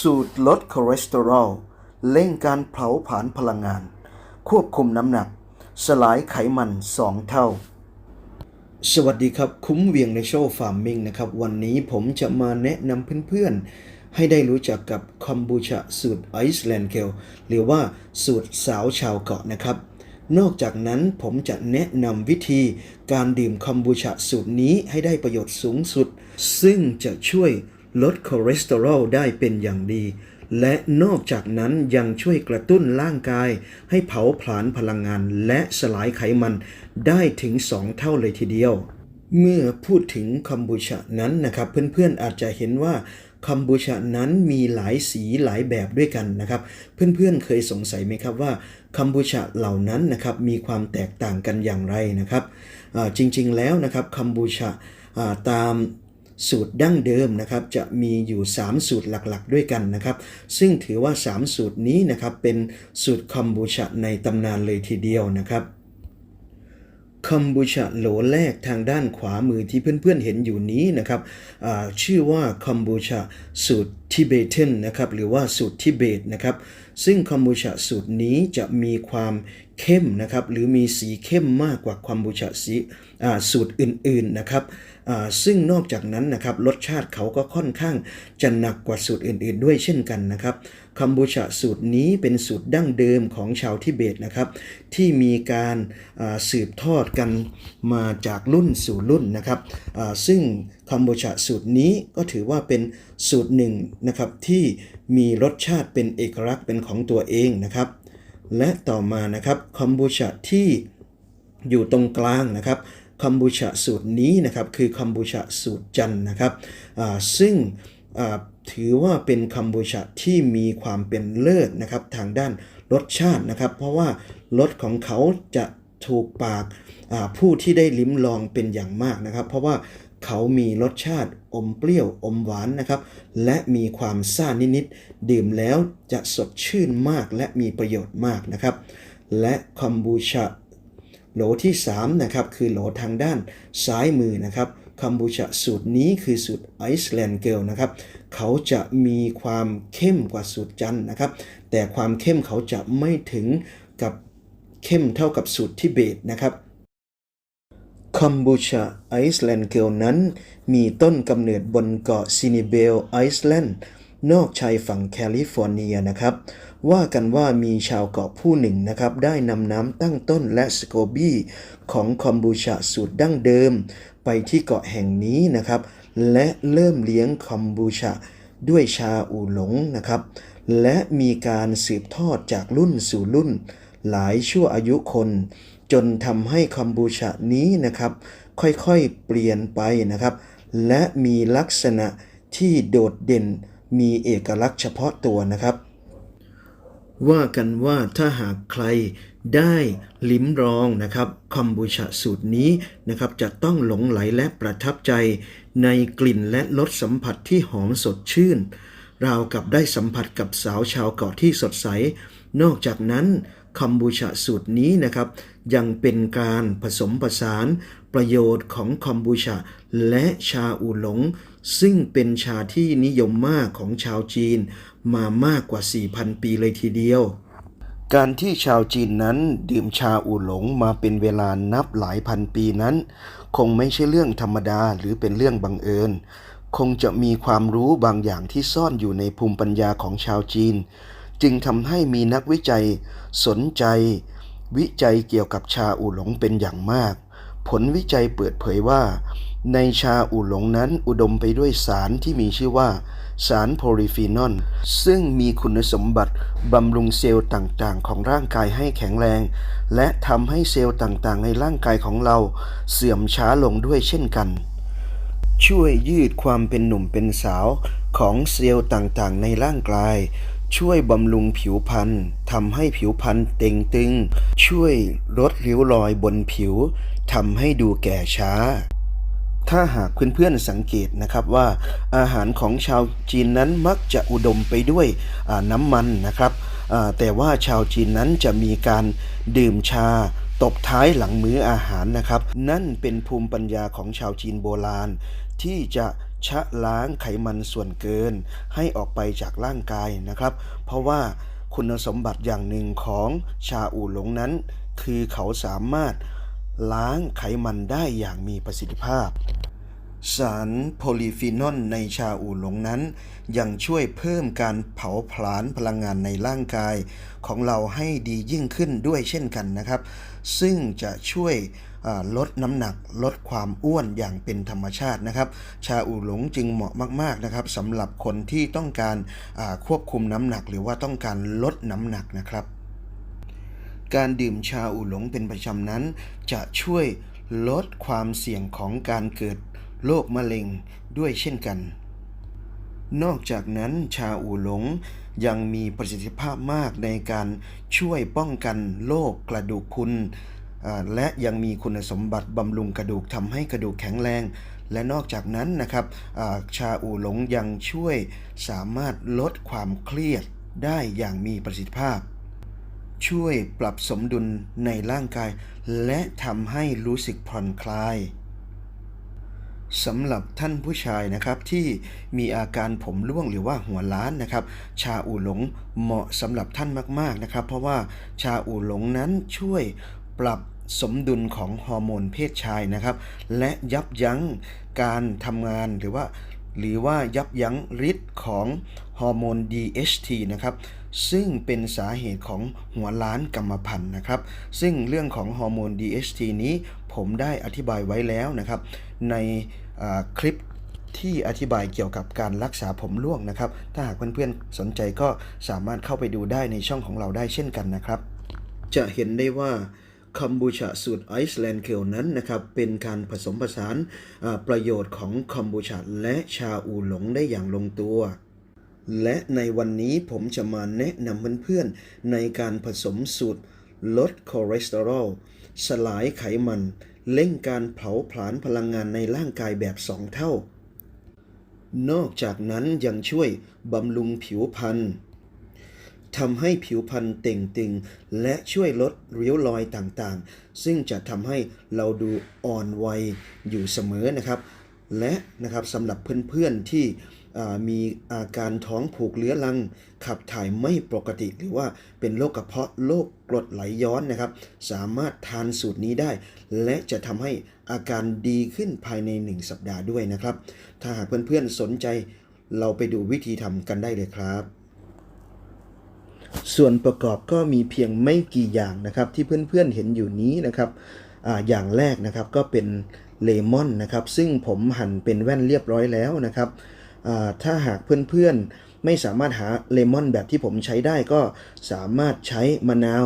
สูตรลดคอเลสเตอรอลเร่งการเผาผลาญพลังงาน ควบคุมน้ำหนัก สลายไขมัน2เท่า สวัสดีครับ คุ้มเวียงในโชว์ฟาร์มมิงนะครับ วันนี้ผมจะมาแนะนำเพื่อนๆ ให้ได้รู้จักกับคอมบูชาสูตรไอซ์แลนด์เกลหรือว่าสูตรสาวชาวเกาะนะครับนอกจากนั้นผมจะแนะนำวิธีการดื่มคอมบูชาสูตรนี้ให้ได้ประโยชน์สูงสุด ซึ่งจะช่วย ลดคอเลสเตอรอลได้เป็นอย่างดี และนอกจากนั้นยังช่วยกระตุ้นร่างกาย ให้เผาผลาญพลังงานและสลายไขมันได้ถึง 2 เท่าเลยทีเดียว เมื่อพูดถึงคอมบูชานั้นนะครับ เพื่อนๆอาจจะเห็นว่าคอมบูชานั้นมีหลายสีหลายแบบด้วยกันนะครับ เพื่อนๆเคยสงสัยไหมครับว่าคอมบูชาเหล่านั้นนะครับมีความแตกต่างกันอย่างไรนะครับจริงๆแล้วนะครับคอมบูชาตาม สูตรดั้งเดิมนะครับจะมีอยู่ 3 สูตรหลักๆ ด้วยกันนะครับ ซึ่งถือว่า 3 สูตรนี้นะครับเป็นสูตรคอมบูชาในตำนานเลยทีเดียวนะครับคอมบูชาโหลแรกทางด้านขวามือที่เพื่อนๆเห็นอยู่นี้นะครับชื่อว่าคอมบูชาสูตรทิเบตันนะครับหรือว่าสูตรทิเบตนะครับซึ่งคอมบูชาสูตรนี้จะมีความเข้มนะครับหรือมีสีเข้มมากกว่าคอมบูชาสีสูตรอื่นๆนะครับ ซึ่งนอกจากนั้นนะครับรสชาติเขาก็ค่อนข้างจะหนักกว่าสูตรอื่น ๆ ด้วยเช่นกันนะครับคอมบูชาสูตรนี้เป็นสูตรดั้งเดิมของชาวทิเบตนะครับ ที่มีการสืบทอดกันมาจากรุ่นสู่รุ่นนะครับซึ่งคอมบูชาสูตรนี้ก็ถือว่าเป็นสูตรหนึ่งนะครับที่มีรสชาติเป็นเอกลักษณ์เป็นของตัวเองนะครับ และต่อมานะครับคอมบูชาที่อยู่ตรงกลางนะครับ คอมบูชาสูตรนี้นะครับคือคอมบูชาสูตรจันนะครับซึ่งถือว่าเป็นคอมบูชาที่มีความเป็นเลิศนะครับทางด้านรสชาตินะครับ เพราะว่ารสของเขาจะถูกปากผู้ที่ได้ลิ้มลองเป็นอย่างมากนะครับ เพราะว่าเขามีรสชาติอมเปรี้ยวอมหวานนะครับ และมีความซ่านิดๆดื่มแล้วจะสดชื่นมากและมีประโยชน์มากนะครับ และคอมบูชา โหลที่3นะครับคือโหลทางด้านซ้ายมือนะครับคัมบูชาสูตรนี้คือสูตรไอซ์แลนด์เกลนะครับเขาจะมีความเข้มกว่าสูตรจันนะครับ แต่ความเข้มเขาจะไม่ถึงกับเข้มเท่ากับสูตรทิเบตนะครับคัมบูชาไอซ์แลนด์เกลนั้นมีต้นกำเนิดบนเกาะซินิเบลไอซ์แลนด์ นอกชายฝั่งแคลิฟอร์เนียนะครับ ว่ากันว่ามีชาวเกาะผู้หนึ่งนะครับ ได้นำน้ำตั้งต้นและสโกบี้ของคอมบูชาสูตรดั้งเดิม ไปที่เกาะแห่งนี้นะครับ และเริ่มเลี้ยงคอมบูชาด้วยชาอูหลงนะครับ และมีการสืบทอดจากรุ่นสู่รุ่น หลายชั่วอายุคน จนทำให้คอมบูชานี้นะครับ ค่อยๆเปลี่ยนไปนะครับ และมีลักษณะที่โดดเด่น มีเอกลักษณ์เฉพาะตัวนะครับ ว่ากันว่าถ้าหากใครได้ลิ้มรองนะครับคอมบูชาสูตรนี้นะครับจะต้องหลงไหลและประทับใจในกลิ่นและรสสัมผัสที่หอมสดชื่น ราวกับได้สัมผัสกับสาวชาวเกาะที่สดใส นอกจากนั้นคอมบูชาสูตรนี้นะครับ ยังเป็นการผสมผสานประโยชน์ของคอมบูชาและชาอูหลง ซึ่งเป็นชาที่นิยมมากของชาวจีนมามากกว่า 4,000 ปีเลยทีเดียว การที่ชาวจีนนั้นดื่มชาอู่หลงมาเป็นเวลานับหลายพันปีนั้น คงไม่ใช่เรื่องธรรมดาหรือเป็นเรื่องบังเอิญ คงจะมีความรู้บางอย่างที่ซ่อนอยู่ในภูมิปัญญาของชาวจีน จึงทำให้มีนักวิจัยสนใจ วิจัยเกี่ยวกับชาอู่หลงเป็นอย่างมาก ผลวิจัยเปิดเผยว่า ในชาอูหลงนั้นอุดมไปด้วยสารที่มีชื่อว่า สารโพลีฟีนอลซึ่งมีคุณสมบัติบำรุงเซลล์ต่างๆ ของร่างกายให้แข็งแรง และทำให้เซลล์ต่างๆ ในร่างกายของเราเสื่อมช้าลงด้วยเช่นกัน ช่วยยืดความเป็นหนุ่มเป็นสาวของเซลล์ต่างๆ ในร่างกาย ช่วยบำรุงผิวพรรณทำให้ผิวพรรณเต่งตึง ช่วยลดริ้วรอยบนผิวทำให้ดูแก่ช้า ถ้าหากเพื่อนๆสังเกตนะครับว่าอาหารของชาวจีนนั้นมักจะอุดมไปด้วยน้ำมันนะครับ แต่ว่าชาวจีนนั้นจะมีการดื่มชาตบท้ายหลังมื้ออาหารนะครับ นั่นเป็นภูมิปัญญาของชาวจีนโบราณ ที่จะ ชะล้างไขมันส่วนเกิน ให้ออกไปจากร่างกายนะครับ เพราะว่าคุณสมบัติอย่างหนึ่งของชาอู่หลงนั้น คือเขาสามารถล้างไขมันได้อย่างมีประสิทธิภาพ สารโพลีฟีนอลในชาอู่หลงนั้น ยังช่วยเพิ่มการเผาผลาญพลังงานในร่างกาย ของเราให้ดียิ่งขึ้นด้วยเช่นกันนะครับ ซึ่งจะช่วย ลดน้ำหนักลดความอ้วนอย่างเป็นธรรมชาตินะครับ ชาอูหลงจึงเหมาะมากๆนะครับสำหรับคนที่ต้องการควบคุมน้ำหนักหรือว่าต้องการลดน้ำหนักนะครับ การดื่มชาอูหลงเป็นประจำนั้น จะช่วยลดความเสี่ยงของการเกิดโรคมะเร็งด้วยเช่นกัน นอกจากนั้นชาอูหลงยังมีประสิทธิภาพมากในการช่วยป้องกันโรคกระดูกพรุน และยังมีคุณสมบัติบำรุงกระดูกทำให้กระดูกแข็งแรง และนอกจากนั้นนะครับาชาอูหลงยังช่วยสามารถลดความเครียดได้อย่างมีประสิทธิภาพ ช่วยปรับสมดุลในร่างกาย และทำให้รู้สึกผ่อนคลายสำหรับท่านผู้ชายนะครับที่มีอาการผมร่วงหรือว่าหัวล้านนะครับ ชาอูหลงเหมาะสำหรับท่านมากๆนะครับ เพราะว่าชาอูหลงนั้นช่วยปรับ สมดุลของฮอร์โมนเพศชายนะครับ และยับยั้งการทำงานหรือว่า หรือว่ายับยั้งฤทธิ์ของฮอร์โมน DHT นะครับซึ่งเป็นสาเหตุของหัวล้านกรรมพันธุ์นะครับ ซึ่งเรื่องของฮอร์โมน DHT นี้ผมได้อธิบายไว้แล้วนะครับ ในคลิปที่อธิบายเกี่ยวกับการรักษาผมร่วงนะครับ ถ้าหากเพื่อนๆสนใจก็สามารถเข้าไปดูได้ในช่องของเราได้เช่นกันนะครับ จะเห็นได้ว่า คัมบูชาสูตรไอซ์แลนด์เคลนั้นนะครับเป็นการผสมผสานประโยชน์ของคัมบูชาและชาอูหลงได้อย่างลงตัวและในวันนี้ผมจะมาแนะนำเพื่อนๆ ในการผสมสูตร ลดคอเลสเตอรอล สลายไขมัน เร่งการเผาผลาญพลังงานในร่างกายแบบ2เท่า นอกจากนั้นยังช่วยบำรุงผิวพรรณ ทำให้ผิวพรรณเต่งตึง และช่วยลดริ้วรอยต่างๆ ซึ่งจะทำให้เราดูอ่อนวัยอยู่เสมอนะครับ และนะครับสำหรับเพื่อนๆที่มีอาการท้องผูกเรื้อรัง ขับถ่ายไม่ปกติ หรือว่าเป็นโรคกระเพาะโรคกรดไหลย้อนนะครับ สามารถทานสูตรนี้ได้ และจะทำให้อาการดีขึ้นภายใน 1 สัปดาห์ด้วยนะครับ ถ้าหากเพื่อนๆสนใจเราไปดูวิธีทำกันได้เลยครับ ส่วนประกอบก็มีเพียงไม่กี่อย่างนะครับ ที่เพื่อนๆเห็นอยู่นี้นะครับออย่างแรกนะครับก็เป็นเลมอนนะครับซึ่งผมหั่นเป็นแว่นเรียบร้อยแล้วนะครับถ้าหากเพื่อนๆไม่สามารถหาเลมอนแบบที่ผมใช้ได้ก็สามารถใช้มะนาว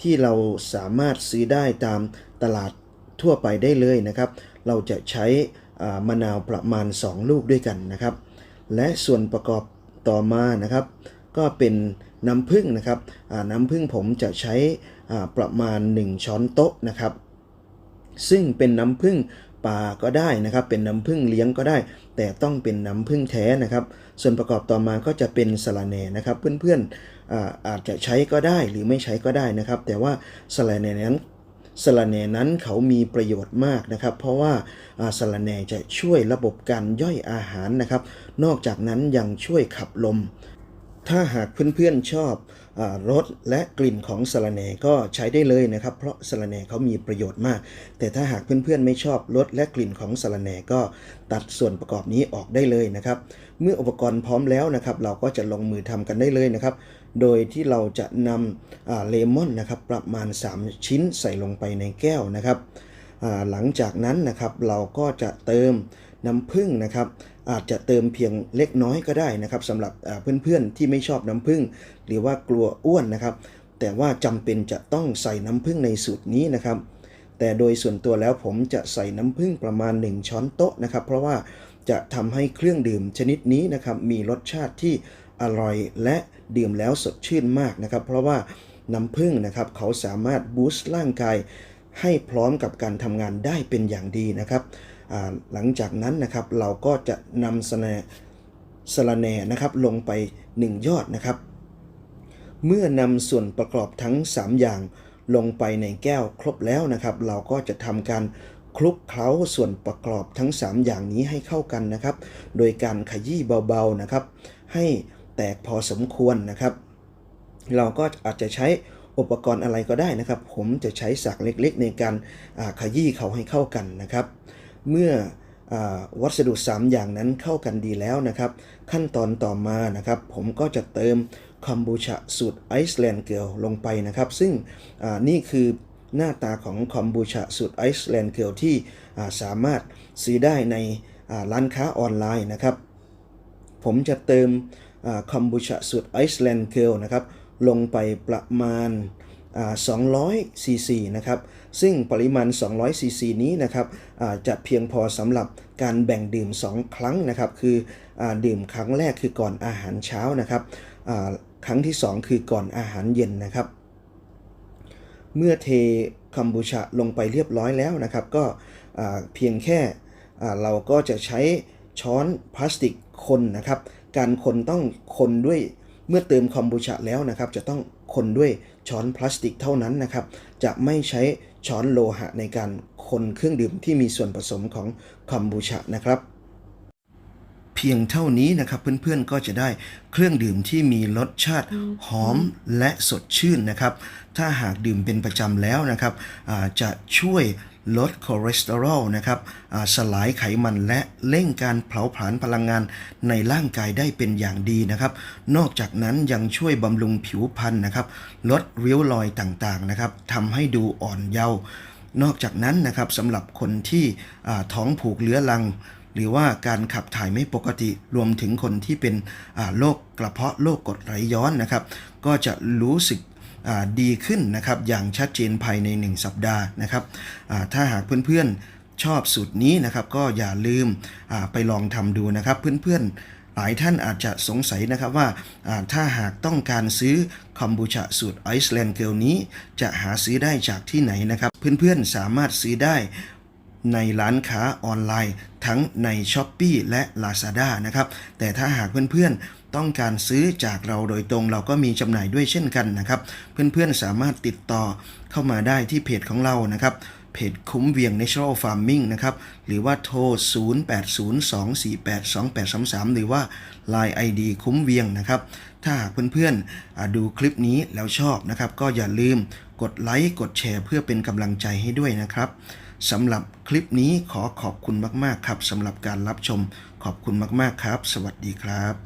ที่เราสามารถซื้อได้ตามตลาดทั่วไปได้เลยนะครับ เราจะใช้มะนาวประมาณ 2 ลูกด้วยกันนะครับ และส่วนประกอบต่อมานะครับ ก็เป็นน้ำผึ้งนะครับน้ำผึ้งผมจะใช้ประมาณ 1 ช้อนโต๊ะนะครับ ซึ่งเป็นน้ำผึ้งป่าก็ได้นะครับ เป็นน้ำผึ้งเลี้ยงก็ได้ แต่ต้องเป็นน้ำผึ้งแท้นะครับ ส่วนประกอบต่อมาก็จะเป็นสะระแหน่นะครับเพื่อนๆอาอาจจะใช้ก็ได้หรือไม่ใช้ก็ได้นะครับ แต่ว่าสะระแหน่นั้นสะระแหน่นั้นเขามีประโยชน์มากนะครับ เพราะว่าอ่าสะระแหน่จะช่วยระบบการย่อยอาหารนะครับ นอกจากนั้นยังช่วยขับลม ถ้าหากเพื่อนๆชอบอรสและกลิ่นของสะระแหน่ก็ใช้ได้เลยนะครับ เพราะสะระแหน่เขามีประโยชน์มาก แต่ถ้าหากเพื่อนๆไม่ชอบรสและกลิ่นของสะระแหน่ก็ตัดส่วนประกอบนี้ออกได้เลยนะครับ เมื่ออุปกรณ์พร้อมแล้วนะครับ เราก็จะลงมือทำกันได้เลยนะครับ โดยที่เราจะนำเลมอนนะครับประมาณ 3 ชิ้นใส่ลงไปในแก้วนะครับหลังจากนั้นนะครับเราก็จะเติมน้ำผึ้งนะครับ อาจจะเติมเพียงเล็กน้อยก็ได้นะครับสำหรับเพื่อนๆที่ไม่ชอบน้ำผึ้งหรือว่ากลัวอ้วนนะครับ แต่ว่าจำเป็นจะต้องใส่น้ำผึ้งในสูตรนี้นะครับ แต่โดยส่วนตัวแล้วผมจะใส่น้ำผึ้งประมาณ 1 ช้อนโต๊ะนะครับ เพราะว่าจะทำให้เครื่องดื่มชนิดนี้นะครับมีรสชาติที่อร่อยและดื่มแล้วสดชื่นมากนะครับ เพราะว่าน้ำผึ้งนะครับเขาสามารถบูสต์ร่างกายให้พร้อมกับการทำงานได้เป็นอย่างดีนะครับ หลังจากนั้นนะครับเราก็จะนำสแนสแนนะครับลงไป 1 ยอดนะครับ เมื่อนำส่วนประกอบทั้ง 3 อย่างลงไปในแก้วครบแล้วนะครับ เราก็จะทำการคลุกเคล้าส่วนประกอบทั้ง 3 อย่างนี้ให้เข้ากันนะครับ โดยการขยี้เบาๆนะครับ ให้แตกพอสมควรนะครับ เราก็อาจจะใช้อุปกรณ์อะไรก็ได้นะครับ ผมจะใช้สักเล็กๆ ในการขยี้เขาให้เข้ากันนะครับ เมื่อวัสดุ 3 อย่างนั้นเข้ากันดีแล้วนะครับ ขั้นตอนต่อมานะครับ ผมก็จะเติมคอมบูชาสูตรไอซ์แลนด์เกลลงไปนะครับ ซึ่งนี่คือหน้าตาของคอมบูชาสูตรไอซ์แลนด์เกลที่สามารถซื้อได้ในร้านค้าออนไลน์นะครับ ผมจะเติมคอมบูชาสูตรไอซ์แลนด์เกลนะครับลงไปประมาณ 200ซีซีนะครับ ซึ่งปริมาณ 200ซีซีนี้นะครับจะเพียงพอสำหรับการแบ่งดื่ม 2 ครั้งนะครับ คืออดื่มครั้งแรกคือก่อนอาหารเช้านะครับ ครั้งที่ 2 คือก่อนอาหารเย็นนะครับ เมื่อเทคัมบูชาลงไปเรียบร้อยแล้วนะครับ ก็เพียงแค่เราก็จะใช้ช้อนพลาสติกคนนะครับ การคนต้องคนด้วยเมื่อเติมคอมบูชาแล้วนะครับ จะต้องคนด้วย ช้อนพลาสติกเท่านั้นนะครับ จะไม่ใช้ช้อนโลหะในการคนเครื่องดื่มที่มีส่วนผสมของคอมบูชานะครับ เพียงเท่านี้นะครับเพื่อนๆก็จะได้เครื่องดื่มที่มีรสชาติหอมและสดชื่นนะครับ ถ้าหากดื่มเป็นประจำแล้วนะครับจะช่วย ลดคอเลสเตอรอลนะครับสลายไขมันและเร่งการเผาผลาญพลังงานในร่างกายได้เป็นอย่างดีนะครับ นอกจากนั้นยังช่วยบำรุงผิวพรรณนะครับ ลดริ้วรอยต่างๆนะครับทำให้ดูอ่อนเยาว์นอกจากนั้นนะครับสำหรับคนที่ท้องผูกเรื้อรัง หรือว่าการขับถ่ายไม่ปกติรวมถึงคนที่เป็นโรคกระเพาะโรคกรดไหลย้อนนะครับ ก็จะรู้สึก ดีขึ้นนะครับอย่างชัดเจนภายใน 1 สัปดาห์นะครับถ้าหากเพื่อนๆชอบสูตรนี้นะครับก็อย่าลืมไปลองทำดูนะครับเพื่อนๆหลายท่านอาจจะสงสัยนะครับว่าอ่าถ้าหากต้องการซื้อคอมบูชาสูตรไอซ์แลนด์เกลนี้ จะหาซื้อได้จากที่ไหนนะครับ เพื่อนๆสามารถซื้อได้ ในร้านค้าออนไลน์ ทั้งใน s h อ p e e และ Lazada นะครับ แต่ถ้าหากเพื่อนๆ ต้องการซื้อจากเราโดยตรงเราก็มีจำหน่ายด้วยเช่นกันนะครับ เพื่อนๆ สามารถติดต่อเข้ามาได้ที่เพจของเรานะครับเพจคุ้มเวียง Natural Farming นะครับ หรือว่าโทร 0802482833 หรือว่า Line ID คุ้มเวียงนะครับ ถ้าหากเพื่อนๆดูคลิปนี้แล้วชอบนะครับ ก็อย่าลืมกดไลค์ กดแชร์เพื่อเป็นกำลังใจให้ด้วยนะครับ สำหรับคลิปนี้ขอขอบคุณมาก ๆ ครับสำหรับการรับชมขอบคุณมาก ๆ ครับ สวัสดีครับ